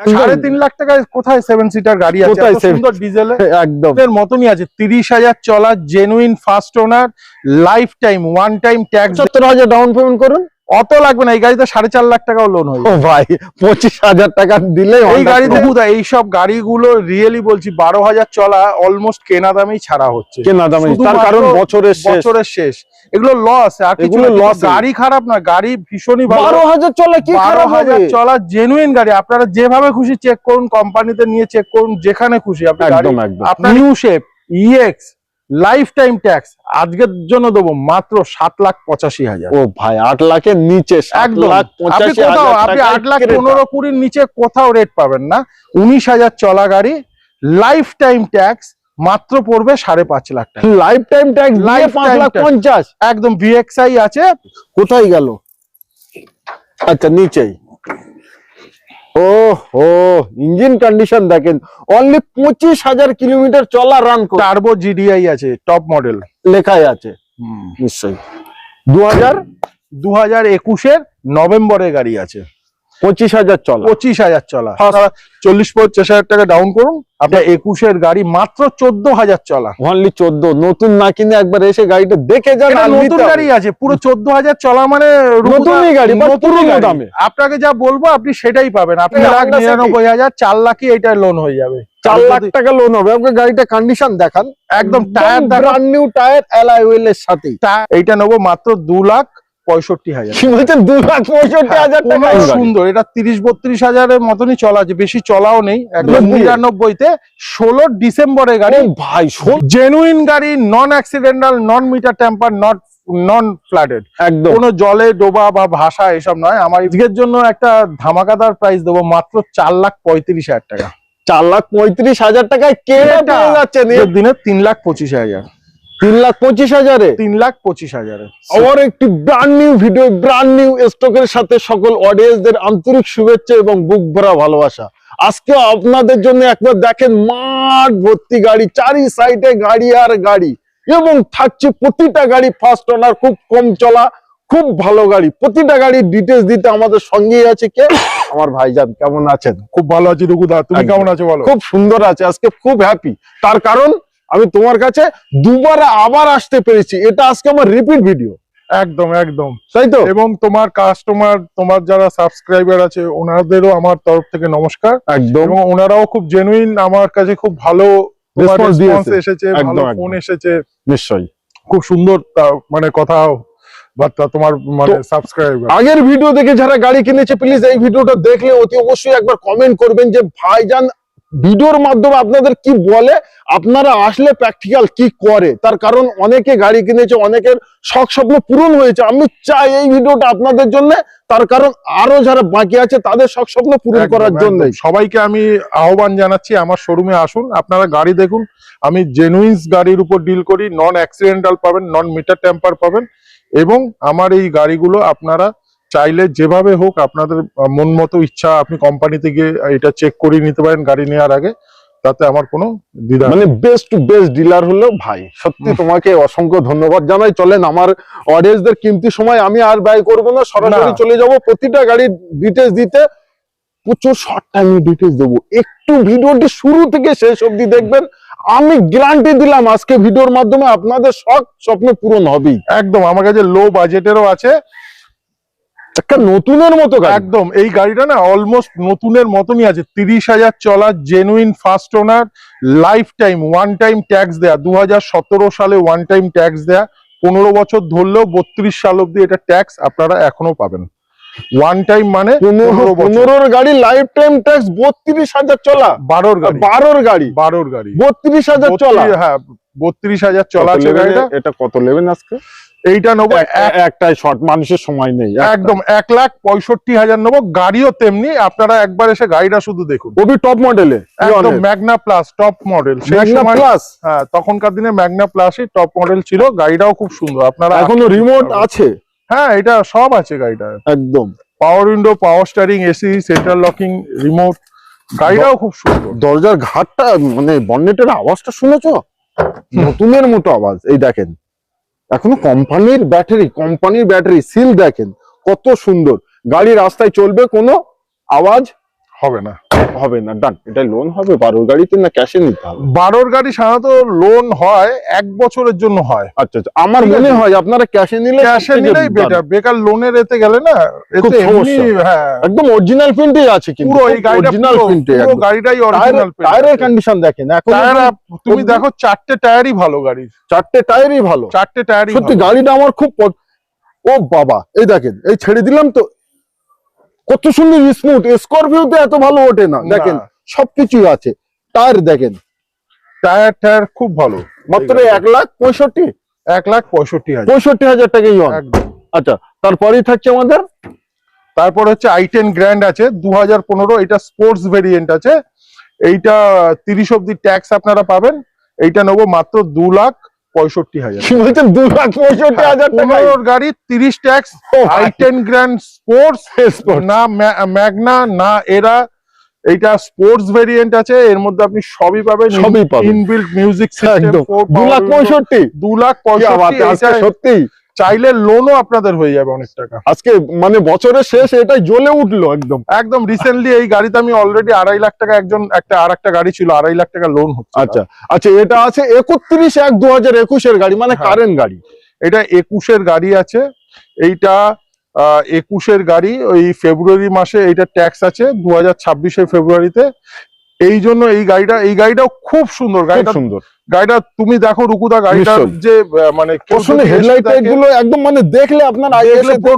সাড়ে তিন লাখ টাকায় কোথায় সেভেন সিটার গাড়ি আছে? সুন্দর ডিজেলে একদম। এর মতনই আছে তিরিশ হাজার চলা genuine first owner life time one time tax সত্তর হাজার ডাউন পেমেন্ট করুন। অত লাগবে না এই গাড়িতে সাড়ে চার লাখ টাকাও লোন হয়ে ও ভাই পঁচিশ হাজার টাকা দিলে এই গাড়িতে বুধা এইসব গাড়িগুলো রিয়েলি বলছি বারো হাজার চলা অলমোস্ট কেনা দামেই ছাড়া হচ্ছে। কেনা দামে তার কারণ বছরের শেষ। বছরের শেষ। এগুলো লস আর কিছু এই। গাড়ি খারাপ না গাড়ি ভীষণই বারো হাজার চলে কি বারো হাজার চলা জেনুইন গাড়ি আপনারা যেভাবে খুশি চেক করুন কোম্পানিতে নিয়ে চেক করুন যেখানে খুশি। আপনি গাড়ি একদম। একদম আপনার new shape EX life time tax আজকের জন্য দেবো মাত্র সাত লাখ পঁচাশি হাজার। ও ভাই আট লাখের নিচে একদম। আপনি কোথাও আপনি আট লাখ পনেরো কুড়ির নিচে কোথাও রেট পাবেন না। উনিশ হাজার চলা গাড়ি লাইফ টাইম ট্যাক্স মাত্র পড়বে সাড়ে পাঁচ লাখ টাকা। লাইফ টাইম ট্যাক্স লাইফ পাঁচ লাখ। পঞ্চাশ। একদম ভিএক্সআই আছে। কোথায় গেল? আচ্ছা নিচেই। ও হো ইঞ্জিন কন্ডিশন দেখেন। অনলি পঁচিশ হাজার কিলোমিটার চলা রান টার্বো জিডিআই আছে টপ মডেল লেখাই আছে। নিশ্চয়ই। দু হাজার দু হাজার একুশের নভেম্বরের গাড়ি আছে। পঁচিশ হাজার চলা। পঁচিশ হাজার চলা। চল্লিশ পঞ্চাশ হাজার টাকা ডাউন করুন। আপনার একুশের গাড়ি মাত্র চোদ্দ হাজার চলা। অনলি চোদ্দ। নতুন না কিনে একবার এসে গাড়িটা দেখে যান নতুন গাড়ি আছে পুরো চোদ্দ হাজার চলা মানে নতুনই গাড়ি, পুরনো দামে। আপনাকে যা বলব আপনি সেটাই পাবেন। আপনি লাখ নিরানব্বই হাজার চার লাখই এটা লোন হয়ে যাবে। চার লাখ টাকা লোন হবে। আপনার গাড়িটা কন্ডিশন দেখান। একদম tyre brand new tyre alloy হুইলের সাথে এইটা নেব মাত্র দু লাখ পঁয়ষট্টি হাজার। দু লাখ পঁয়ষট্টি হাজার টাকা সুন্দর। এটা তিরিশ বত্রিশ হাজারের মতনই চলা আছে বেশি চলাও নেই একদম নব্বই। নিরানব্বইতে। ষোলো গাড়ি। ভাই জেনুইন গাড়ি non accidental non meter tamper not non একদম। কোনো জলে ডোবা বা ভাষা এসব নয়। আমার ইজকের জন্য একটা ধামাকাদার প্রাইস দেবো মাত্র চার লাখ পঁয়ত্রিশ হাজার টাকা। চার লাখ পঁয়ত্রিশ হাজার টাকায় কে পেয়ে যাচ্ছেন? দিনে তিন লাখ পঁচিশ হাজার। তিন লাখ পঁচিশ হাজারে? তিন লাখ পঁচিশ হাজারে। আবার একটি brand new video brand new স্টকের সাথে সকল অডিয়েন্সদের আন্তরিক শুভেচ্ছা এবং বুক ভরা ভালোবাসা। আজকে আপনাদের জন্য একবার দেখেন মাঠ ভর্তি গাড়ি চারি সাইডে গাড়ি আর গাড়ি। এবং থাকছে প্রতিটা গাড়ি ফার্স্ট ওনার খুব কম চলা খুব ভালো গাড়ি। প্রতিটা গাড়ির ডিটেলস দিতে আমাদের সঙ্গেই আছে কে? আমার ভাইজান কেমন আছেন? খুব ভালো আছি রুকুদা তুমি কেমন আছো বলো? খুব সুন্দর আছে আজকে খুব হ্যাপি তার কারণ আমি তোমার কাছে দুবার আবার আসতে পেরেছি। এটা আজকে আমার রিপিট ভিডিও একদম একদম। তাই তো? এবং তোমার কাস্টমার তোমার যারা সাবস্ক্রাইবার আছে ওনাদেরও আমার তরফ থেকে নমস্কার। একদম। এবং ওনারাও খুব জেনুইন আমার কাছে খুব ভালো রেসপন্স এসেছে একদম, ভালো ফোন এসেছে। নিশ্চয়ই। খুব সুন্দর মানে কথা বার্তা তোমার মানে সাবস্ক্রাইবার আগের ভিডিও দেখে যারা গাড়ি কিনেছে প্লিজ এই ভিডিওটা দেখলে অতি অবশ্যই একবার কমেন্ট করবেন যে ভাইজান ভিডিওর মাধ্যমে আপনাদের কি বলে আপনারা আসলে প্র্যাকটিক্যাল কি করে? তার কারণ অনেকে গাড়ি কিনেছে অনেকের শখ স্বপ্ন পূরণ হয়েছে। আমি চাই এই ভিডিওটা আপনাদের জন্য তার কারণ আরও যারা বাকি আছে তাদের শখ স্বপ্ন পূরণ করার জন্য। সবাইকে আমি আহ্বান জানাচ্ছি আমার শোরুমে আসুন। আপনারা গাড়ি দেখুন। আমি জেনুইন্স গাড়ির উপর ডিল করি নন অ্যাক্সিডেন্টাল পাবেন নন মিটার টেম্পার পাবেন। এবং আমার এই গাড়িগুলো আপনারা চাইলে যেভাবে হোক আপনাদের মন মতো ইচ্ছা আপনি কোম্পানিতে গিয়ে এটা চেক করে নিতে পারেন গাড়ি নেওয়ার আগে তাতে আমার কোনো দ্বিধা মানে বেস্ট টু বেস্ট ডিলার হলো ভাই সত্যি তোমাকে অসংখ্য ধন্যবাদ জানাই। চলেন আমার অডিয়েন্সদের কিমতি সময় আমি আর ব্যয় করব না সরাসরি চলে যাব প্রতিটা গাড়ির ডিটেলস দিতে। প্রচুর শর্ট টাইমে ডিটেলস দেবো। একটু ভিডিওটি শুরু থেকে শেষ অবধি দেখবেন। আমি গ্যারান্টি দিলাম আজকে ভিডিওর মাধ্যমে আপনাদের শখ স্বপ্ন পূরণ হবেই। একদম আমার কাছে লো বাজেটেরও আছে। একটা নতুনের মতো একদম এই গাড়িটা না অলমোস্ট নতুনের মতনই আছে। তিরিশ হাজার চলা genuine first owner life time one time tax দেয়া দুহাজার সতেরো সালে ওয়ান টাইম ট্যাক্স দেয়া। পনেরো বছর ধরলেও বত্রিশ সাল অব্দি এটা ট্যাক্স আপনারা এখনও পাবেন। ওয়ান টাইম মানে পনেরো পনেরো পনেরোর গাড়ি লাইফ টাইম ট্যাক্স বত্রিশ হাজার চলা। বারোর গাড়ি। বারোর গাড়ি। বারোর গাড়ি। বত্রিশ হাজার চলা। হ্যাঁ বত্রিশ হাজার চলা এটা কত নেবেন আজকে? এইটা নেব এক- এক- একটাই শর্ট মানুষের সময় নেই একদম এক লাখ পঁয়ষট্টি হাজার নেব গাড়িও তেমনি আপনারা একবার এসে গাড়িটা শুধু দেখুন। ওবি টপ মডেলে একদম Magna plus top model Magna plus হ্যাঁ তখনকার দিনে ম্যাগনা প্লাসই টপ মডেল ছিল গাড়িটাও খুব সুন্দর। আপনারা এখনও রিমোট আছে? হ্যাঁ এটা সব আছে গাড়িটা। একদম। Power window power steering AC central locking remote গাড়িটাও খুব সুন্দর। দরজার ঘাটটা মানে বন্নেটের আওয়াজটা শুনেছো? নতুনের মতো আওয়াজ এই দেখেন। এখনও কোম্পানির ব্যাটারি কোম্পানির ব্যাটারি সিল দেখেন, কত সুন্দর। গাড়ি রাস্তায় চলবে, কোনো আওয়াজ হবে না। হবে না ডান এটা লোন হবে বারোর গাড়িতে না ক্যাশে নিতে হবে? বারোর গাড়ি সাধারণত লোন হয় এক বছরের জন্য হয়। আচ্ছা আচ্ছা আমার মনে হয় আপনারা ক্যাশে নিলে ক্যাশে নিলেই বেটার বেকার লোনের এতে গেলে না এতে হ্যাঁ। একদম অরিজিনাল প্রিন্টই আছে কিন্তু পুরো এই গাড়িটা অরিজিনাল প্রিন্টে পুরো গাড়িটাই অরিজিনাল টায়ারের কন্ডিশন দেখেন এখন তুমি দেখো চারটে টায়ারই ভালো গাড়ির। চারটে টায়ারই ভালো। চারটে টায়ারই সত্যি গাড়িটা আমার খুব ও বাবা এই দেখেন এই ছেড়ে দিলাম তো কত সুন্দর স্মুথ স্করপিওতে এত ভালো ওঠে না। দেখেন সবকিছুই আছে। টায়ার দেখেন। টায়ার টায়ার খুব ভালো। মাত্র এক লাখ পঁয়ষট্টি? এক লাখ পঁয়ষট্টি হাজার। পঁয়ষট্টি হাজার অন একদম। আচ্ছা তারপরেই থাকছে আমাদের? তারপর হচ্ছে আই টেন গ্র্যান্ড আছে দু হাজার পনেরো এটা স্পোর্টস ভেরিয়েন্ট আছে। এইটা তিরিশ অব্দি ট্যাক্স আপনারা পাবেন। এইটা নেব মাত্র দু লাখ পঁয়ষট্টি হাজার বলছেন? দু লাখ পঁয়ষট্টি হাজার পনেরোর গাড়ি তিরিশ tax I ten grand sports না ম্যাগনা না এরা এইটা স্পোর্টস ভেরিয়েন্ট আছে এর মধ্যে আপনি সবই পাবেন সবই পাবেন। ইনবিল্ট মিউজিক সিস্টেম লাখ পঁয়ষট্টি। দু লাখ এইটা সত্যি? চাইলে লোনও আপনাদের হয়ে যাবে অনেক টাকা। আজকে মানে বছরের শেষ এটা জ্বলে উঠল একদম। একদম রিসেন্টলি এই গাড়িতে আমি অলরেডি আড়াই লাখ টাকা একজন একটা আর একটা গাড়ি ছিল আড়াই লাখ টাকা লোন হচ্ছে আচ্ছা আচ্ছা এটা আছে একত্রিশ এক দু হাজার একুশের গাড়ি মানে হ্যাঁ। কারেন্ট গাড়ি। এটা একুশের গাড়ি আছে এইটা আহ, একুশের গাড়ি ওই ফেব্রুয়ারি মাসে এইটা ট্যাক্স আছে দু হাজার ছাব্বিশে ফেব্রুয়ারিতে এই জন্য এই গাড়িটা এই গাড়িটাও খুব সুন্দর। গাড়িটা সুন্দর। গাড়িটা তুমি দেখো রুকুদা গাড়িটা যে মানে হেডলাইটগুলো একদম মানে দেখলে আপনার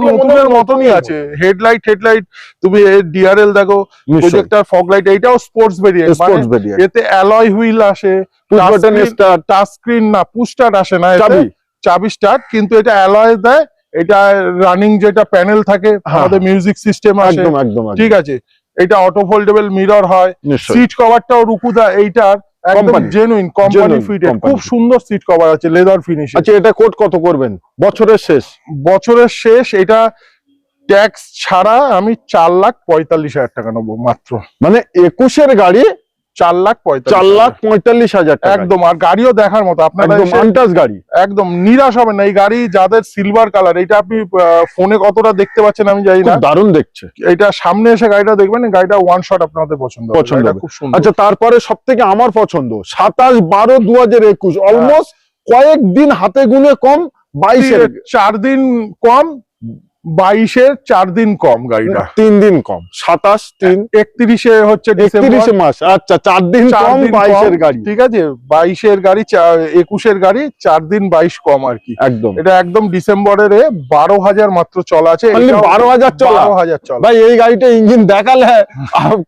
নতুনের মতনই আছে। হেডলাইট হেডলাইট তুমি ডিআরএল দেখো প্রজেক্টর ফগ লাইট এইটাও স্পোর্টস ভেরিয়েন্ট স্পোর্টস ভেরিয়েন্ট এতে অ্যালয় হুইল আসে বাটন টাচ স্ক্রিন না পুস্টার আসে না। চাবি। চাবি স্টার্ট কিন্তু এটা অ্যালয় দেয়। এটা রানিং যেটা প্যানেল থাকে হ্যাঁ। আমাদের মিউজিক সিস্টেম একদম একদম। ঠিক আছে। এটা অটো ফোল্ডেবল মিরর হয় সিট কভারটাও রুকুদা এইটার জেনুইন কোম্পানি Genuine ফিটেড খুব সুন্দর সিট কভার আছে লেদার ফিনিশ আচ্ছা এটা কোড কত করবেন? বছরের শেষ? বছরের শেষ এটা ট্যাক্স ছাড়া আমি চার লাখ পঁয়তাল্লিশ হাজার টাকা নেব মাত্র। মানে একুশের গাড়ি চার লাখ চার লাখ পঁয়তাল্লিশ হাজার একদম আর গাড়িও দেখার মতো। আপনারা আনটাস গাড়ি। একদম নিরাশ হবেন না। এই গাড়ি যাদের সিলভার কালার এটা আপনি ফোনে কতটা দেখতে পাচ্ছেন আমি জানি না। দারুণ দেখছে। এটা সামনে এসে গাড়িটা দেখবেন গাড়িটা ওয়ান শট আপনাদের পছন্দ পছন্দ খুব সুন্দর। আচ্ছা তারপরে সব থেকে আমার পছন্দ সাতাশ বারো দু হাজার একুশ হ্যাঁ। অলমোস্ট কয়েকদিন হাতে গুনে কম বাইশের চার দিন কম বাইশের চার দিন কম গাড়িটা। তিন দিন কম। সাতাশ তিন। একত্রিশে হচ্ছে একত্রিশে মাস আচ্ছা চার দিন কম বাইশের গাড়ি। ঠিক আছে? বাইশের গাড়ি একুশের গাড়ি চার দিন বাইশ কম আর কি। একদম। এটা একদম ডিসেম্বরের বারো হাজার মাত্র চলা আছে। Only এটাও 12,000 চলা? বারো হাজার চলা। ভাই এই গাড়িটা ইঞ্জিন দেখালে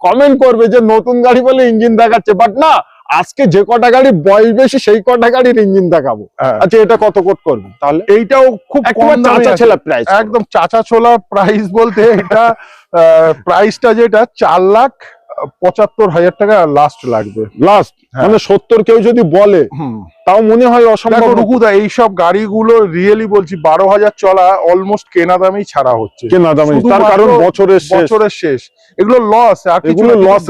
কমেন্ট করবে যে নতুন গাড়ি বলে ইঞ্জিন দেখাচ্ছে। বাট না আজকে যে কটা গাড়ি বয়স বেশি সেই কটা গাড়ির ইঞ্জিন দেখাবো। হ্যাঁ। আচ্ছা এটা কত কোট করবে? তাহলে? এইটাও খুব কম চাচা। ছেলে প্রাইস একদম চাচা ছোলা প্রাইস বলতে এটা প্রাইসটা যেটা চার লাখ পঁচাত্তর হাজার টাকা লাস্ট লাগবে। লাস্ট হ্যাঁ। মানে সত্তর কেউ যদি বলে তাও মনে হয় অসম্ভব। রুকুদা এইসব গাড়িগুলো রিয়েলি বলছি বারো হাজার চলা অলমোস্ট কেনা দামেই ছাড়া হচ্ছে। কেনা দামে তার কারণ বছরের শেষ। বছরের শেষ। এগুলো লস আর কিছু।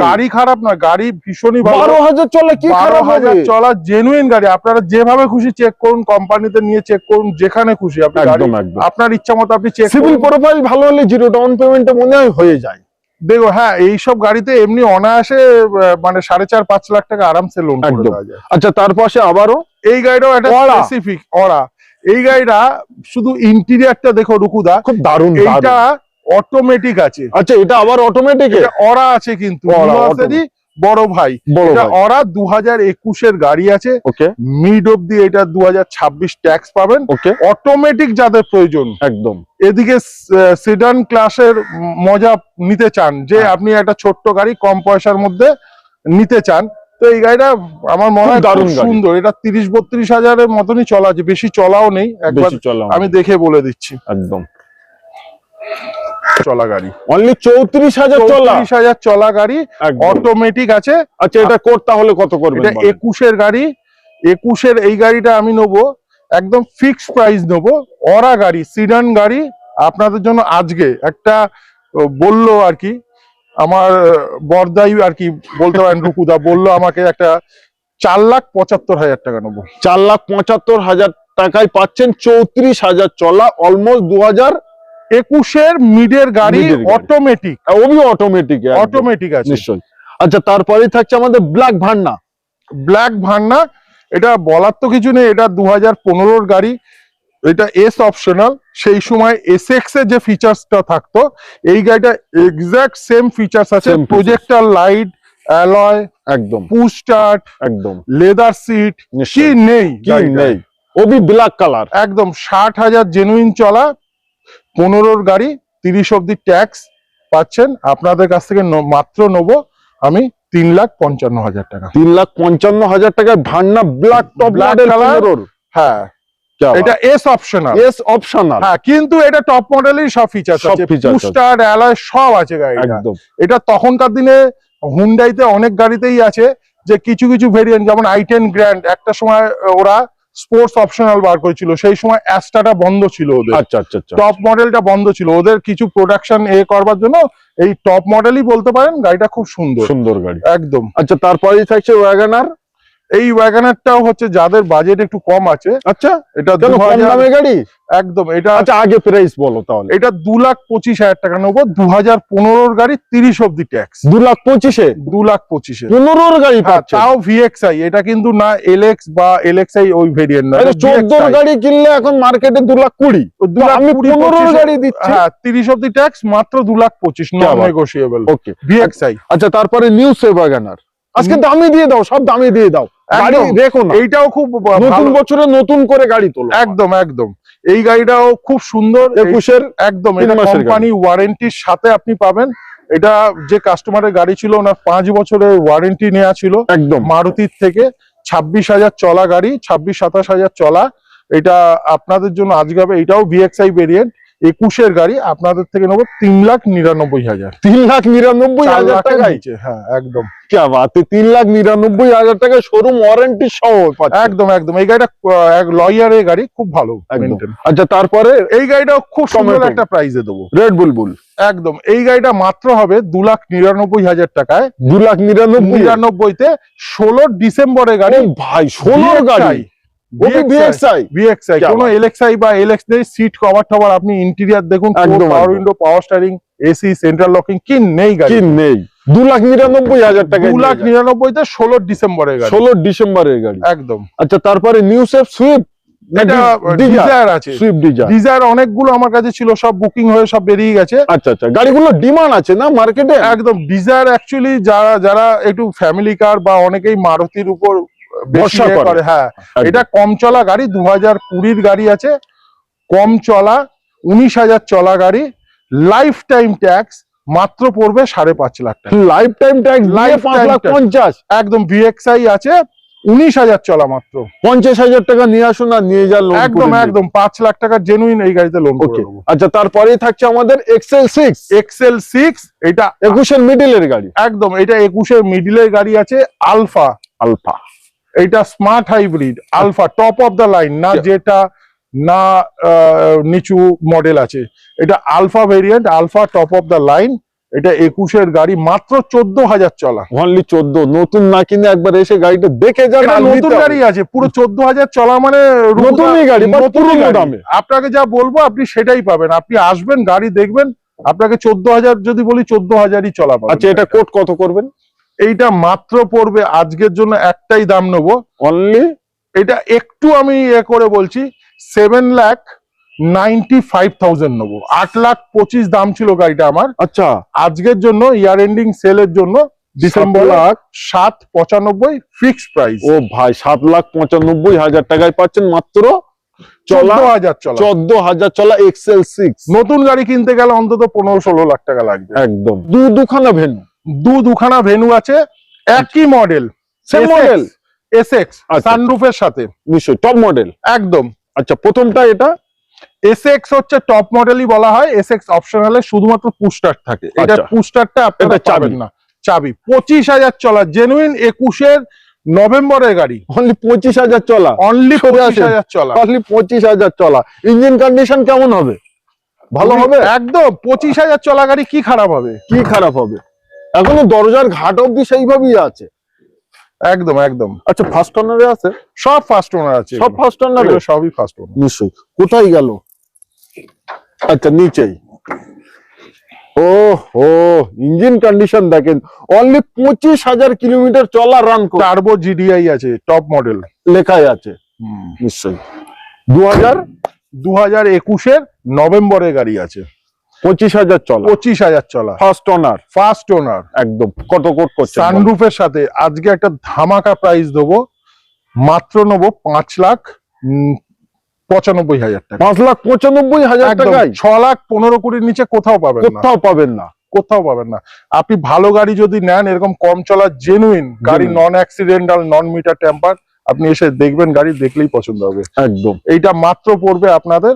গাড়ি খারাপ না গাড়ি ভীষণই বারো হাজার চলে কি বারো হাজার চলা জেনুইন গাড়ি আপনারা যেভাবে খুশি চেক করুন কোম্পানিতে নিয়ে চেক করুন যেখানে খুশি আপনি আপনার ইচ্ছা মতো আপনি চেক সিভিল প্রোফাইল ভালো হলে জিরো ডাউন পেমেন্টে মনে হয় হয়ে যায়। দেখো হ্যাঁ এইসব গাড়িতে এমনি অনায়াসে মানে সাড়ে চার পাঁচ লাখ টাকা আরামসে লোন আচ্ছা তার পাশে আবারও? এই গাড়িটাও একটা স্পেসিফিক অরা এই গাড়িটা শুধু ইন্টেরিয়ারটা দেখো রুকুদা। খুব দারুণ এইটা অটোমেটিক আছে। আচ্ছা এটা আবার অটোমেটিক অরা আছে কিন্তু বড় ভাই। অরা দু হাজার একুশের গাড়ি আছে। মিড অব্দি এটা দু হাজার ছাব্বিশ ট্যাক্স পাবেন। ওকে। অটোমেটিক যাদের প্রয়োজন। একদম। এদিকে সিডান ক্লাসের মজা নিতে চান যে হ্যাঁ। আপনি একটা ছোট্ট গাড়ি কম পয়সার মধ্যে নিতে চান তো এই গাড়িটা আমার মনে হয় দারুণ সুন্দর। এটা তিরিশ বত্রিশ হাজারের মতনই চলা আছে বেশি চলাও নেই। একবার চলা আমি দেখে বলে দিচ্ছি। একদম। চলা গাড়ি। অনলি চৌত্রিশ হাজার চলা। চল্লিশ হাজার চলা গাড়ি। অটোমেটিক আছে। আচ্ছা এটা কোড তাহলে কত করবেন এটা একুশের গাড়ি। একুশের এই গাড়িটা আমি নেব একদম ফিক্সড প্রাইস নেব। অরা গাড়ি সিডান গাড়ি। আপনাদের জন্য আজকে একটা বলল আর কি আমার বরদাই আর কি বলতে পারেন রুকুদা বলল আমাকে একটা চার লাখ পঁচাত্তর হাজার টাকা নেব। চার লাখ পঁচাত্তর হাজার টাকায় পাচ্ছেন চৌত্রিশ হাজার চলা অলমোস্ট দু হাজার একুশের মিডের গাড়ি। অটোমেটিক ওবি অটোমেটিক অটোমেটিক আছে। নিশ্চয়ই। আচ্ছা তারপরেই থাকছে আমাদের ব্ল্যাক ভান্না ব্ল্যাক ভান্না এটা বলার তো কিছু নেই এটা দু হাজার গাড়ি এটা এস অপশনাল সেই সময় এসএক্স এর যে ফিচার্সটা থাকতো এই গাড়িটা এক্সাক্ট সেম ফিচার্স আছে প্রজেক্টার লাইট অ্যালয় একদম। পুশ স্টার্ট একদম। লেদার সিট কি নেই কি নেই? ওবি ব্ল্যাক কালার একদম ষাট হাজার জেনুইন চলা পনেরোর গাড়ি তিরিশ অব্দি ট্যাক্স পাচ্ছেন। আপনাদের কাছ থেকে মাত্র নেব আমি তিন লাখ পঞ্চান্ন হাজার টাকা। তিন লাখ পঞ্চান্ন হাজার টাকায় ভান্না ব্ল্যাক টপ মডেল। হ্যাঁ। এটা এস অপশনাল এস অপশনাল হ্যাঁ কিন্তু এটা টপ মডেলেরই সব ফিচার সব আছে। পুস্টার অ্যালয় সব আছে গাড়িটা। এটা তখনকার দিনে হুন্ডাইতে অনেক গাড়িতেই আছে যে কিছু কিছু ভেরিয়েন্ট যেমন আই টেন গ্র্যান্ড একটা সময় ওরা স্পোর্টস অপশনাল বার করেছিল। সেই সময় অ্যাস্টাটা বন্ধ ছিল ওদের। আচ্ছা আচ্ছা আচ্ছা। টপ মডেলটা বন্ধ ছিল। ওদের কিছু প্রোডাকশন এ করবার জন্য এই টপ মডেলই বলতে পারেন গাড়িটা খুব সুন্দর। সুন্দর গাড়ি। একদম। আচ্ছা তারপরেই থাকছে ওয়াগানার এই ওয়াগানারটাও হচ্ছে যাদের বাজেট একটু কম আছে আচ্ছা এটা দামের গাড়ি? একদম এটা আচ্ছা আগে প্রাইস বলো তাহলে। এটা দু লাখ পঁচিশ হাজার টাকা নেব দু হাজার পনেরোর গাড়ি তিরিশ অব্দি ট্যাক্স দু লাখ পঁচিশে? দু লাখ পঁচিশে। পনেরো গাড়ি হ্যাঁ, তাও ভিএক্সআই এটা কিন্তু না এলএক্স বা এলএক্সআই ওই ভেরিয়েন্ট না চোদ্দোর গাড়ি কিনলে এখন মার্কেটে দু লাখ কুড়ি। আমি গাড়ি হ্যাঁ তিরিশ অব্দি ট্যাক্স মাত্র দু লাখ পঁচিশ নেগোসিয়েবল ওকে ভিএক্সআই আচ্ছা তারপরে নিউ সেভাগানার আজকে দামে দিয়ে দাও সব দামে দিয়ে দাও। গাড়ি না। এইটাও খুব নতুন বছরে নতুন করে গাড়ি তোলো। একদম একদম। এই গাড়িটাও খুব সুন্দর। একুশের একদম এটা কোম্পানি ওয়ারেন্টির সাথে আপনি পাবেন। এটা যে কাস্টমারের গাড়ি ছিল ওনার পাঁচ বছরের ওয়ারেন্টি নেওয়া ছিল। একদম। মারুতির থেকে ছাব্বিশ হাজার চলা গাড়ি ছাব্বিশ সাতাশ হাজার চলা। এটা আপনাদের জন্য আজকে হবে এটাও ভিএক্সআই ভেরিয়েন্ট একুশের গাড়ি আপনাদের থেকে নেব তিন লাখ নিরানব্বই হাজার। তিন লাখ নিরানব্বই হাজার টাকা হ্যাঁ একদম। তিন লাখ নিরানব্বই হাজার টাকা শোরুম ওয়ারেন্টি সহ একদম একদম। এই গাড়িটা এক গাড়ি খুব ভালো আচ্ছা তারপরে এই গাড়িটা খুব সুন্দর একটা প্রাইজে দেবো। রেড বুলবুল একদম। এই গাড়িটা মাত্র হবে দু লাখ নিরানব্বই হাজার টাকায়। দু লাখ নিরানব্বই? নিরানব্বইতে ষোলো ডিসেম্বরের গাড়ি ভাই ষোলোর গাড়ি? বা এলএক্স সিট কভার টভার আপনি ইন্টেরিয়ার দেখুন পাওয়ার স্টারিং এসি লকিং কি নেই নেই? দু লাখ নিরানব্বই হাজার টাকা দু লাখ ষোলো ষোলো একদম। আচ্ছা তারপরে সুইফট অনেকগুলো আমার কাছে ছিল সব বুকিং হয়ে সব বেরিয়ে গেছে। আচ্ছা আচ্ছা গাড়িগুলো ডিমান্ড আছে না মার্কেটে একদম ডিজায়ার অ্যাকচুয়ালি যারা যারা একটু ফ্যামিলি কার বা অনেকেই মারুতির উপর ভরসা করে। করে হ্যাঁ। এটা কম চলা গাড়ি দু হাজার কুড়ির গাড়ি আছে। কম চলা উনিশ হাজার চলা গাড়ি লাইফ টাইম ট্যাক্স মাত্র পড়বে সাড়ে পাঁচ লাখ টাকা। Life time tax life lakh. পঞ্চাশ। একদম ভিএক্সআই আছে উনিশ হাজার চলা মাত্র। পঞ্চাশ হাজার টাকা নিয়ে আসুন আর নিয়ে যান একদম একদম পাঁচ লাখ টাকার জেনুইন এই গাড়িতে লোন আচ্ছা তারপরেই থাকছে আমাদের এক্সেল সিক্স এক্সেল সিক্স এটা একুশের মিডিলের গাড়ি। একদম এটা একুশের মিডিলের গাড়ি আছে আলফা আলফা এটা smart hybrid Alpha top of the line না যেটা না নিচু মডেল আছে। এটা Alpha variant Alpha top of the line এটা একুশের গাড়ি মাত্র চোদ্দ হাজার চলা। অনলি চোদ্দ নতুন না কিনে একবার এসে গাড়িটা দেখে যান নতুন গাড়ি আছে পুরো চোদ্দ হাজার চলা মানে নতুনই গাড়ি, গাড়ি। দামে। আপনাকে যা বলব আপনি সেটাই পাবেন। আপনি আসবেন গাড়ি দেখবেন আপনাকে চোদ্দ হাজার যদি বলি চোদ্দ হাজারই চলা আচ্ছা এটা কোট কত করবেন? এইটা মাত্র পড়বে আজকের জন্য একটাই দাম নেব। অনলি এটা একটু আমি এ করে বলছি seven lakh ninety five thousand নেব। আট লাখ পঁচিশ দাম ছিল গাড়িটা আমার। আচ্ছা। আজকের জন্য ইয়ার এন্ডিং সেলের জন্য ডিসেম্বর লাখ? সাত পঁচানব্বই ফিক্সড প্রাইস ও ভাই সাত লাখ পঁচানব্বই হাজার টাকায় পাচ্ছেন মাত্র চলা হাজার চলা। চোদ্দ হাজার চলা এক্সেল সিক্স নতুন গাড়ি কিনতে গেলে অন্তত পনেরো ষোলো লাখ টাকা লাগবে। একদম। দু দুখানা ভেনু দু দুখানা ভেনু আছে একই model same model S X আচ্ছা। সানরুফের সাথে। নিশ্চয়ই টপ মডেল একদম। আচ্ছা প্রথমটা এটা? এস এক্স হচ্ছে টপ মডেলই বলা হয় এস এক্স অপশনালে শুধুমাত্র পুস্টার থাকে। এটা আচ্ছা। পুস্টারটা আপনারা চাবেন না। চাবি। পঁচিশ হাজার চলা জেনুইন একুশের নভেম্বরের গাড়ি। অনলি পঁচিশ হাজার চলা। অনলি পঁচিশ। হাজার চলা। অনলি পঁচিশ হাজার চলা। ইঞ্জিন কন্ডিশন কেমন হবে? ভালো হবে? একদম পঁচিশ হাজার চলা গাড়ি কি খারাপ হবে? কি খারাপ হবে? এখনও দরজার ঘাট অব্দি সেইভাবেই আছে। একদম একদম। আচ্ছা ফার্স্ট অনারে আছে? সব ফার্স্ট ওনার আছে সব ফার্স্ট এগুলো সবই ফার্স্ট ওনার নিশ্চয়ই। কোথায় গেল? আচ্ছা নিচেই। ও হো ইঞ্জিন কন্ডিশন দেখেন। অনলি পঁচিশ হাজার কিলোমিটার চলা রান টার্বো জিডিআই আছে টপ মডেল লেখাই আছে। নিশ্চয়ই। দু হাজার দু হাজার একুশের নভেম্বরের গাড়ি আছে। পঁচিশ হাজার চলা। পঁচিশ হাজার চলা। ফার্স্ট ওনার ফার্স্ট ওনার একদম কত কোট করছে সানরুফের সাথে আজকে একটা ধামাকা প্রাইস দেবো মাত্র নেব পাঁচ লাখ পঁচানব্বই হাজার টাকা। পাঁচ লাখ পঁচানব্বই হাজার টাকায়? ছ লাখ পনেরো কোটির নিচে কোথাও পাবেন কোথাও পাবেন না। কোথাও পাবেন না। আপনি ভালো গাড়ি যদি নেন এরকম কম চলা জেনুইন গাড়ি non accidental non meter tamper আপনি এসে দেখবেন গাড়ি দেখলেই পছন্দ হবে। একদম। এইটা মাত্র পড়বে আপনাদের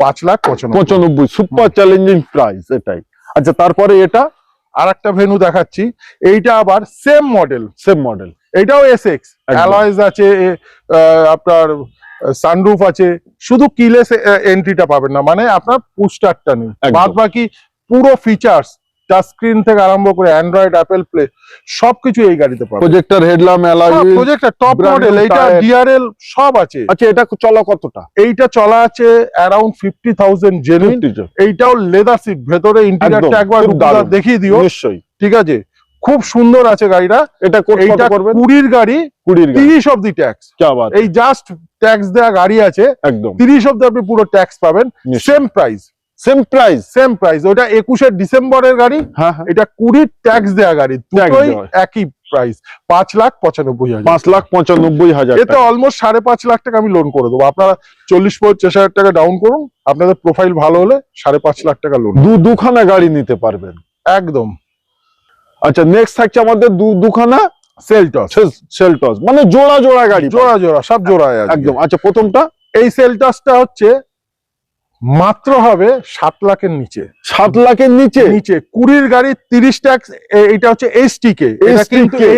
পাঁচ লাখ পঁচানব্বই। সুপার চ্যালেঞ্জিং প্রাইস এটাই। আচ্ছা তারপরে এটা আর একটা ভেনু দেখাচ্ছি। এইটা আবার সেম মডেল সেম মডেল এইটাও এস এক্স। অ্যালয়েজ আছে আপনার সানরুফ আছে। শুধু কিলেস এন্ট্রিটা পাবেন না মানে আপনার পুস্টারটা নেই। বাদ বাকি পুরো ফিচার্স টাচ স্ক্রিন থেকে আরম্ভ করে অ্যান্ড্রয়েড অ্যাপেল প্লে সবকিছু এই গাড়িতে পাবেন। Projector headlamp alloy projector top model এইটা ডিআরএল সব আছে। আচ্ছা এটা চলা কতটা? এইটা চলা আছে ফিফটি থাউজেন্ড জেনুইন এইটাও লেদার সিট ভেতরে ইন্টেরিয়রটা একবার খুব দেখিয়ে দিও। নিশ্চয়ই। ঠিক আছে? খুব সুন্দর আছে গাড়িটা। এটা এইটা কুড়ির গাড়ি। কুড়ির তিরিশ অব্দি ট্যাক্স এই জাস্ট ট্যাক্স দেওয়া গাড়ি আছে। একদম। তিরিশ অব্দি আপনি পুরো ট্যাক্স পাবেন। Same price same price same price ওটা একুশের ডিসেম্বরের গাড়ি হ্যাঁ হ্যাঁ। এটা কুড়ির ট্যাক্স দেওয়া গাড়ি দুটোই একই প্রাইস পাঁচ লাখ পঁচানব্বই হাজার পাঁচ লাখ পঁচানব্বই হাজার এতে অলমোস্ট সাড়ে পাঁচ লাখ টাকা আমি লোন করে দেবো। আপনারা চল্লিশ পঞ্চাশ হাজার টাকা ডাউন করুন আপনাদের প্রোফাইল ভালো হলে সাড়ে পাঁচ লাখ টাকা লোন দু দুখানা গাড়ি নিতে পারবেন। একদম। আচ্ছা নেক্সট থাকছে আমাদের দু দুখানা সেলটস সেলটস মানে জোড়া জোড়া গাড়ি জোড়া জোড়া সব জোড়া একদম। আচ্ছা প্রথমটা? এই সেলটসটা হচ্ছে মাত্র হবে সাত লাখের নিচে। সাত লাখের নিচে? নিচে। কুড়ির গাড়ি তিরিশ ট্যাক্স এটা হচ্ছে এইচটি কে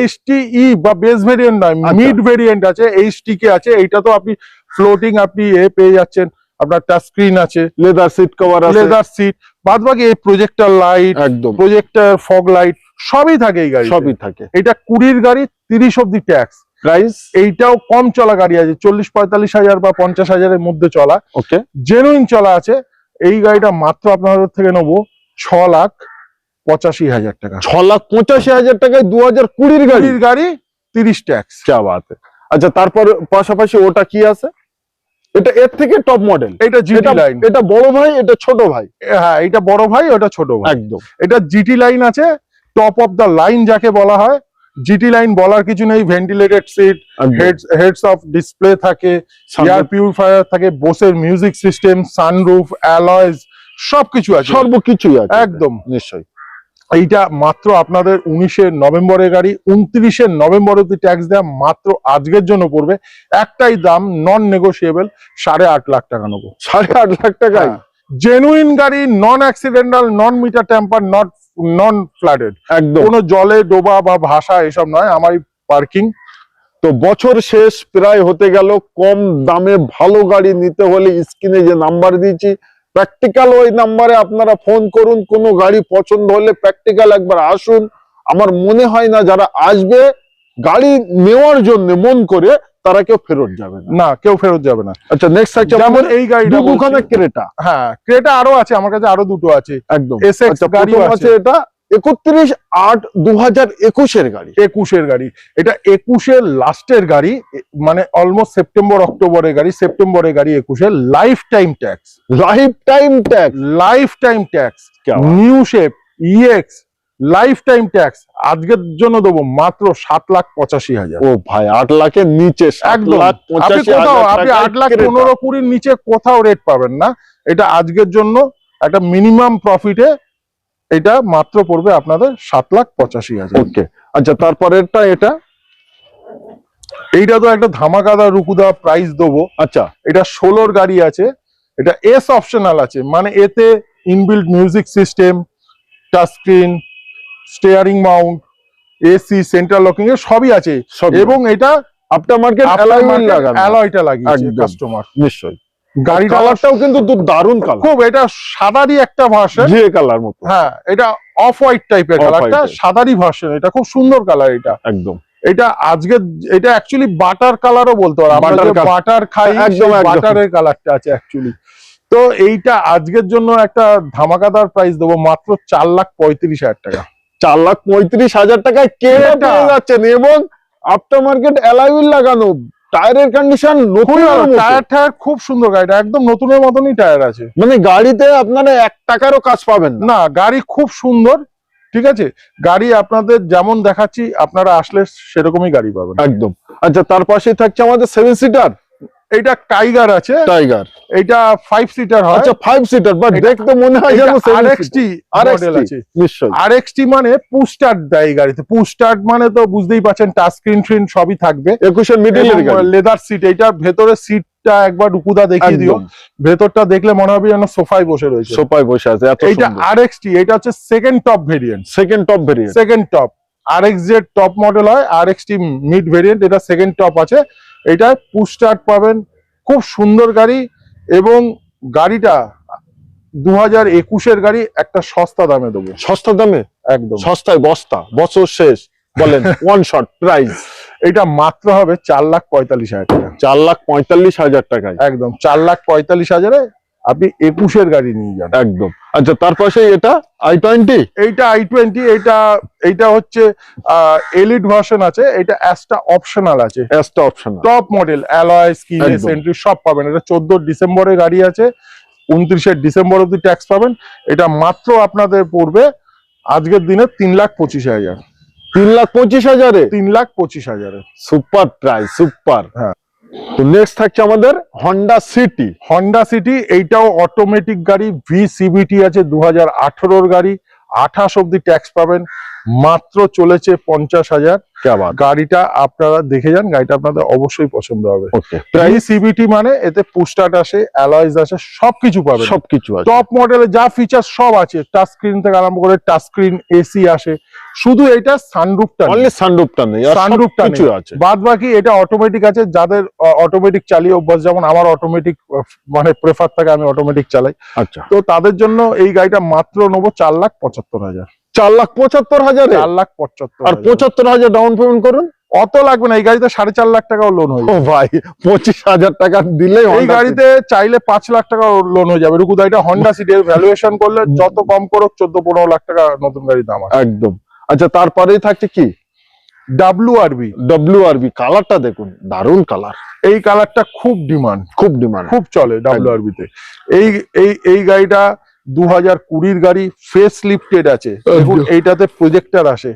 এইচটি ই বা বেস ভেরিয়েন্ট নয় আচ্ছা। মিড ভেরিয়েন্ট আছে এইচটি কে আছে। এইটা তো আপনি ফ্লোটিং আপনি এ পেয়ে যাচ্ছেন। আপনার টাচ স্ক্রিন আছে। লেদার সিট কভার আছে। লেদার সিট বাদ বাকি এই প্রজেক্টর লাইট একদম। প্রজেক্টর ফগ লাইট সবই থাকে এই গাড়ি সবই থাকে। এটা কুড়ির গাড়ি তিরিশ অব্দি ট্যাক্স প্রাইস এইটাও কম চলা গাড়ি আছে চল্লিশ পঁয়তাল্লিশ হাজার বা পঞ্চাশ হাজারের মধ্যে চলা। ওকে জেনুইন চলা আছে। এই গাড়িটা মাত্র আপনাদের থেকে নেব ছ লাখ পঁচাশি হাজার টাকা। ছ লাখ পঁচাশি হাজার টাকায় দু হাজার কুড়ির গাড়ির গাড়ি তিরিশ ট্যাক্স। চা বাত। আচ্ছা তারপর পাশাপাশি ওটা কি আছে? এটা এর থেকে টপ মডেল এটা জিটি লাইন এটা বড় ভাই এটা ছোট ভাই? হ্যাঁ এটা বড় ভাই ওটা ছোট ভাই। একদম। এটা জিটি লাইন আছে। টপ অফ দা লাইন যাকে বলা হয় জিটি লাইন বলার কিছু নেই ventilated seat heads heads of display থাকে এয়ার পিউরিফায়ার থাকে বোসের মিউজিক সিস্টেম সানরুফ অ্যালয়েজ সবকিছু আছে। সর্বকিছুই আছে একদম। নিশ্চয়ই। এইটা মাত্র আপনাদের উনিশের নভেম্বরের গাড়ি উনত্রিশের নভেম্বর অব্দি ট্যাক্স দেওয়া মাত্র আজকের জন্য পড়বে। একটাই দাম নন নেগোসিয়েবল সাড়ে আট লাখ টাকা নেব। সাড়ে আট লাখ টাকায়? জেনুইন গাড়ি non accidental non meter tamper not non flooded একদম। কোনো জলে ডোবা বা ভাষা এসব নয় আমার পার্কিং তো বছর শেষ প্রায় হতে গেল কম দামে ভালো গাড়ি নিতে হলে স্ক্রিনে যে নাম্বার দিয়েছি প্র্যাকটিক্যাল ওই নাম্বারে আপনারা ফোন করুন কোনো গাড়ি পছন্দ হলে প্র্যাকটিক্যাল একবার আসুন। আমার মনে হয় না যারা আসবে গাড়ি নেওয়ার জন্য মন করে তারা কেউ ফেরত যাবে না। কেউ ফেরত যাবে না। আচ্ছা নেক্সট আছে যেমন এই গাড়িটা দুখানা ক্রেটা। হ্যাঁ ক্রেটা আরও আছে আমার কাছে আরও দুটো আছে। একদম। আচ্ছা, গাড়ি আছে এটা একত্রিশ আট দু হাজার একুশের গাড়ি। একুশের গাড়ি। এটা একুশের লাস্টের গাড়ি মানে অলমোস্ট সেপ্টেম্বর অক্টোবরের গাড়ি সেপ্টেম্বরের গাড়ি একুশের life time tax life time tax life time tax new shape EX life time tax আজকের জন্য দেবো মাত্র সাত লাখ পঁচাশি হাজার। ও ভাই আট লাখের নিচে একদম। আপনি আট লাখ পনেরো কুড়ির নিচে কোথাও রেট পাবেন না। এটা আজকের জন্য একটা মিনিমাম প্রফিটে এটা মাত্র পড়বে আপনাদের সাত লাখ পঁচাশি হাজার। ওকে আচ্ছা তারপরেরটা এটা? এইটা তো একটা ধামাকাদা রুকুদা প্রাইস দেবো। আচ্ছা। এটা ষোলোর গাড়ি আছে। এটা এস অপশনাল আছে। মানে এতে inbuilt music system touch screen steering mount AC central locking এর সবই আছে। এবং এটা আফটার মার্কেট লাগানো। অ্যালয়টা লাগিয়েছে। কাস্টমার নিশ্চয়ই। গাড়ি কালারটাও কিন্তু দারুণ কালার খুব এটা সাদারই একটা ভার্সন ঘিয়ে কালার মতো। হ্যাঁ এটা অফ হোয়াইট টাইপের কালারটা। সাদারই ভার্সন এটা খুব সুন্দর কালার এটা। একদম। এটা আজকে এটা অ্যাকচুয়ালি বাটার কালারও বলতে পারো। আমরা যে। বাটার খাই একদম। বাটারের কালারটা আছে অ্যাকচুয়ালি তো এইটা আজকের জন্য একটা ধামাকাদার প্রাইস দেবো মাত্র চার লাখ পঁয়ত্রিশ হাজার টাকা। চার লাখ পঁয়ত্রিশ হাজার টাকায় কে পেয়ে যাচ্ছেন এবং আফটার মার্কেট অ্যালাইউল লাগানো টায়ারের কন্ডিশন নতুন টায়ার টায়ার খুব সুন্দর গাড়িটা একদম নতুনের মতনই টায়ার আছে। মানে গাড়িতে আপনারা এক টাকারও কাজ পাবেন না। না গাড়ি খুব সুন্দর ঠিক আছে? গাড়ি আপনাদের যেমন দেখাচ্ছি আপনারা আসলে সেরকমই গাড়ি পাবেন। একদম। আচ্ছা তার পাশেই থাকছে আমাদের সেভেন সিটার এইটা টাইগার আছে। টাইগার এইটা ফাইভ সিটার হয়। আচ্ছা ফাইভ সিটার বাট দেখতে মনে হয় যেন আর এক্স টি মডেল নিশ্চয়ই। আর মানে পুস্টার্ট দেয় গাড়িতে। পুস্টার্ট মানে তো বুঝতেই পারছেন টাচ স্ক্রিন ট্রিন সবই থাকবে। একুশের মিডিলের গাড়ি। লেদার সিট এইটার ভেতরে সিটটা একবার উকুদা দেখিয়ে দিও। ভেতরটা দেখলে মনে হবে যেন সোফায় বসে রয়েছে। সোফায় বসে আছে এত এইটা আর এক্স টি এটা হচ্ছে second top variant second top variant second top আর এক্স জেড টপ মডেল হয় আর এক্স মিড ভেরিয়েন্ট এটা সেকেন্ড টপ আছে। এটা পুশ স্টার্ট পাবেন। খুব সুন্দর গাড়ি এবং গাড়িটা দু হাজার একুশের গাড়ি একটা সস্তা দামে দেবো। সস্তা দামে? একদম। সস্তায় বস্তা বছর শেষ বলেন ওয়ান শট প্রাইস এটা মাত্র হবে চার লাখ পঁয়তাল্লিশ হাজার টাকা। চার লাখ পঁয়তাল্লিশ হাজার টাকায়। একদম চার লাখ পঁয়তাল্লিশ হাজারে আপনি একুশের গাড়ি নিয়ে যান। একদম। আচ্ছা তার পাশে এটা আই টোয়েন্টি এইটা আই টোয়েন্টি এইটা এইটা হচ্ছে এলিট ভার্সন আছে এটা অ্যাসটা অপশনাল আছে। Asta option top model alloy keyless. Entry সব পাবেন। এটা চোদ্দ ডিসেম্বরে গাড়ি আছে উনত্রিশে ডিসেম্বর অব্দি ট্যাক্স পাবেন। এটা মাত্র আপনাদের পড়বে আজকের দিনে তিন লাখ পঁচিশ হাজার। তিন লাখ পঁচিশ হাজারে? তিন লাখ পঁচিশ হাজারে। সুপার প্রাইস সুপার হ্যাঁ। তো নেক্সট থাকছে আমাদের হন্ডা সিটি হন্ডা সিটি এইটাও অটোমেটিক গাড়ি ভি সিবিটি আছে দু হাজার গাড়ি। আঠাশ অব্দি ট্যাক্স পাবেন। মাত্র চলেছে পঞ্চাশ হাজার গাড়িটা আপনারা দেখে যান গাড়িটা আপনাদের অবশ্যই পছন্দ হবে। সিবিটি মানে এতে পুস্টার্ট আসে অ্যালয়েজ আসে সবকিছু পাবে সবকিছু টপ মডেলে যা ফিচার সব আছে টাচ স্ক্রিন থেকে আরম্ভ করে টাচ স্ক্রিন এসি আসে। শুধু এটা সানরুফটা অনলি সানরুফটা নেই। আর সানরুফটা কিছু আছে। বাদ বাকি এটা অটোমেটিক আছে যাদের অটোমেটিক চালিয়ে অভ্যাস যেমন আমার অটোমেটিক মানে প্রেফার থাকে আমি অটোমেটিক চালাই। আচ্ছা। তো তাদের জন্য এই গাড়িটা মাত্র নেব চার লাখ পঁচাত্তর হাজার। চার লাখ পঁচাত্তর হাজার? চার লাখ পঁচাত্তর আর পঁচাত্তর হাজার ডাউন পেমেন্ট করুন। অত লাগবে না এই গাড়িতে সাড়ে চার লাখ টাকাও লোন হয়ে যাবে। ভাই পঁচিশ হাজার টাকা দিলে এই গাড়িতে চাইলে পাঁচ লাখ টাকা লোন হয়ে যাবে। রুকুদা এটা হন্ডা সিটির ভ্যালুয়েশন করলে যত কম করো চোদ্দ পনেরো লাখ টাকা নতুন গাড়ির দাম একদম। আচ্ছা তারপরেই থাকছে কি? কালারটা দেখুন দারুণ কালার এই কালারটা খুব ডিমান্ড খুব ডিমান্ড খুব চলে ডাব্লু আরবিতে এই এই এই গাড়িটা দু হাজার কুড়ির গাড়ি ফেস লিফটেড আছে। দেখুন এইটাতে প্রজেক্টর আসে।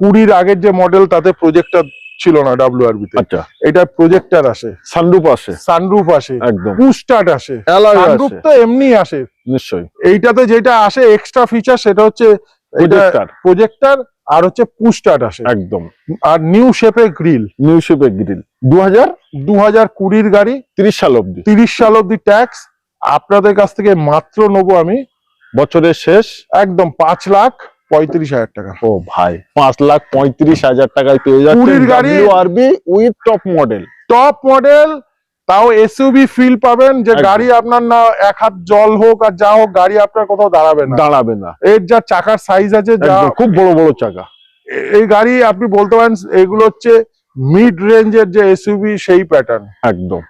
কুড়ির আগের যে মডেল তাতে প্রজেক্টর ছিল না ডাব্লু আরবিতে আচ্ছা। এটা প্রজেক্টর আসে। সানরুপ আসে। সানরুফ আসে। একদম। পুস্টার্ট আসে। সানরুফ তো এমনি আসে। নিশ্চয়ই। এইটাতে যেটা আসে এক্সট্রা ফিচার সেটা হচ্ছে প্রজেক্টর প্রজেক্টর আর হচ্ছে পুস্টার্ট আসে। একদম। আর নিউ শেপে গ্রিল নিউ শেপের গ্রিল দু হাজার দু হাজার কুড়ির গাড়ি তিরিশ সাল অব্দি তিরিশ সাল অব্দি ট্যাক্স আপনাদের কাছ থেকে মাত্র নেব আমি বছরের শেষ? একদম পাঁচ লাখ পঁয়ত্রিশ হাজার টাকা। ও ভাই পাঁচ লাখ পঁয়ত্রিশ হাজার টাকায় পেয়ে যাচ্ছে গাড়ি- আরবি with top model top model তাও এসইউবি ফিল পাবেন যে গাড়ি আপনার না এক হাত জল হোক আর যা হোক গাড়ি আপনার কোথাও দাঁড়াবে না। দাঁড়াবে না। এর যা চাকার সাইজ আছে যা খুব বড় বড় চাকা। এই গাড়ি আপনি বলতে পারেন এগুলো হচ্ছে মিড রেঞ্জের যে এসইউবি সেই প্যাটার্ন একদম।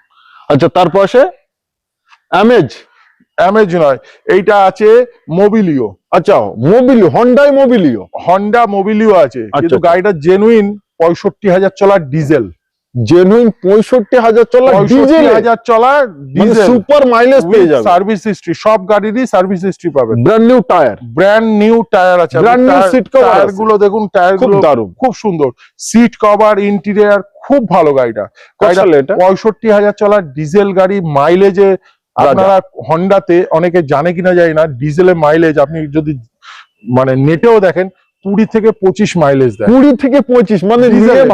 আচ্ছা তার পাশে অ্যামেজ অ্যামেজ নয় এইটা আছে মোবিলিও আচ্ছা মোবিলিও হন্ডাই মোবিলিও হন্ডা মোবিলিও আছে কিন্তু আচ্ছা। গাড়িটা জেনুইন পঁয়ষট্টি হাজার চলার ডিজেল জেনুইন পঁয়ষট্টি হাজার চলা ডিজেল হাজার চলার ডিজেল সুপার মাইলেজ পেয়ে যাবে। সার্ভিস হিস্ট্রি সব গাড়িরই সার্ভিস হিস্ট্রি পাবেন brand new tyre brand new tyre আছে। New seat cover টায়ারগুলো দেখুন টায়ার খুবগুলো দারুণ। খুব সুন্দর। সিট কভার ইন্টেরিয়ার খুব ভালো গাড়িটা। গাড়িটা পঁয়ষট্টি হাজার চলার ডিজেল গাড়ি মাইলেজে আপনারা হন্ডাতে অনেকে জানে কিনা যায় না ডিজেলের মাইলেজ আপনি যদি মানে নেটেও দেখেন কুড়ি থেকে পঁচিশ মাইলেজ দেয়। কুড়ি থেকে পঁচিশ মানে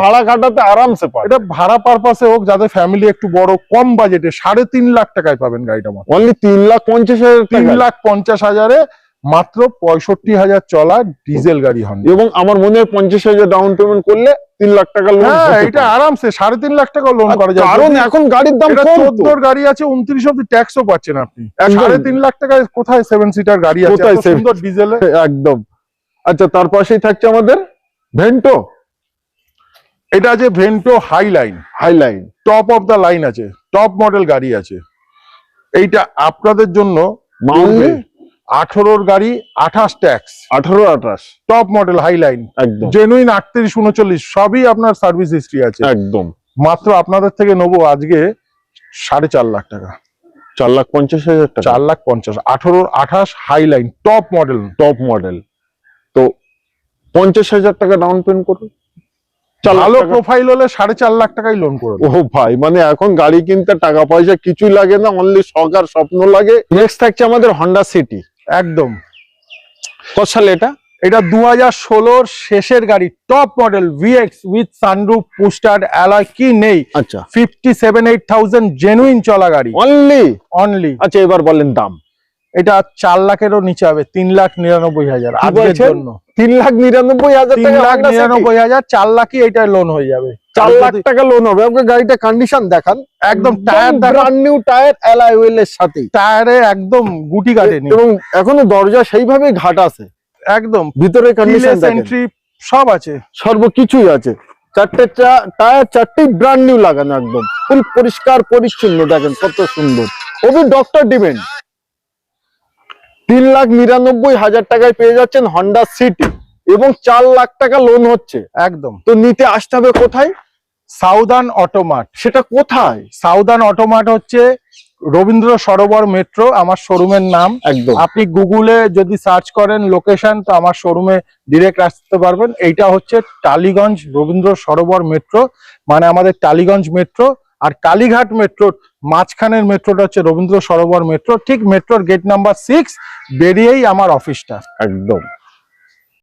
ভাড়া কাটাতে আরামসে পায় এটা ভাড়া পারপাসে হোক যাদের ফ্যামিলি একটু বড় কম বাজেটে সাড়ে তিন লাখ টাকায় পাবেন গাড়িটা অনলি তিন লাখ পঞ্চাশ হাজার তিন লাখ পঞ্চাশ হাজারে মাত্র পঁয়ষট্টি হাজার চলা ডিজেল গাড়ি হন্ডা এবং আমার মনে হয় পঞ্চাশ হাজার ডাউন পেমেন্ট করলে তিন লাখ টাকা লোন হ্যাঁ এটা আরামসে সাড়ে তিন লাখ টাকা লোন করা যায়। কারণ এখন গাড়ির দাম। চোদ্দোর গাড়ি আছে উনত্রিশ অব্দি ট্যাক্সও পাচ্ছেন আপনি। সাড়ে তিন লাখ টাকায় কোথায় সেভেন সিটার গাড়ি আছে? সুন্দর ডিজেলে একদম। আচ্ছা তার পাশেই থাকছে আমাদের ভেন্টো এটা আছে Vento high line Highline top of the line আছে টপ মডেল গাড়ি আছে। এইটা আপনাদের জন্য মাউন্ট আঠারোর গাড়ি আঠাশ ট্যাক্স। আঠারো আঠাশ। টপ মডেল হাইলাইন একদম। জেনুইন আটত্রিশ উনচল্লিশ সবই আপনার সার্ভিস হিস্ট্রি আছে। একদম। মাত্র আপনাদের থেকে নেব আজকে সাড়ে চার লাখ টাকা। চার লাখ পঞ্চাশ হাজার টাকা। চার লাখ পঞ্চাশ আঠারোর আঠাশ Highline top model. Top model. তো পঞ্চাশ হাজার টাকা ডাউন পেমেন্ট করুন। ভালো প্রোফাইল হলে সাড়ে চার লাখ টাকাই লোন করে। ও ভাই মানে এখন গাড়ি কিনতে টাকা পয়সা কিছুই লাগে না অনলি শখ আর স্বপ্ন লাগে। নেক্সট থাকছে আমাদের হন্ডা সিটি একদম। কত সালে এটা? এটা দু হাজার ষোলোর শেষের গাড়ি top model VX with sunroof push start alloy কি নেই? আচ্ছা। Fifty seven eight thousand genuine চলা গাড়ি। অনলি অনলি আচ্ছা এবার বলেন দাম। এটা চার লাখেরও নিচে হবে তিন লাখ নিরানব্বই হাজার আজকের জন্য। তিন লাখ নিরানব্বই হাজার তিন লাখ নিরানব্বই হাজার চার লাখই এটা লোন হয়ে যাবে। চার লাখ টাকা লোন হবে। আপনার গাড়িটা কন্ডিশন দেখান। একদম tyre brand new tyre alloy wheel এর সাথে টায়ারে একদম গুটি কাটেনি এবং এখনও দরজা সেইভাবে ঘাট আছে। একদম। ভিতরে কন্ডিশন এন্ট্রি সব আছে। সর্বকিছুই আছে। চারটে টায়ার চারটেই ব্র্যান্ড নিউ লাগানো একদম। ফুল পরিষ্কার পরিচ্ছন্ন দেখেন কত সুন্দর। ওবি ডক্টর ডিমেন্ট তিন লাখ নিরানব্বই হাজার টাকায় পেয়ে যাচ্ছেন হন্ডা সিটি এবং চার লাখ টাকা লোন হচ্ছে। একদম। তো নিতে আসতে হবে কোথায়? সাউদার্ন অটোমার্ট সেটা কোথায়? সাউদার্ন অটোমার্ট হচ্ছে রবীন্দ্র সরোবর মেট্রো আমার শোরুমের নাম। একদম। আপনি গুগলে যদি সার্চ করেন লোকেশন তো আমার শোরুমে ডিরেক্ট আসতে পারবেন। এইটা হচ্ছে টালিগঞ্জ রবীন্দ্র সরোবর মেট্রো মানে আমাদের টালিগঞ্জ মেট্রো। আর কালীঘাট মেট্রোর মাঝখানের মেট্রোটা হচ্ছে রবীন্দ্র সরোবর মেট্রো ঠিক মেট্রোর গেট নাম্বার সিক্স বেরিয়েই আমার অফিসটা একদম।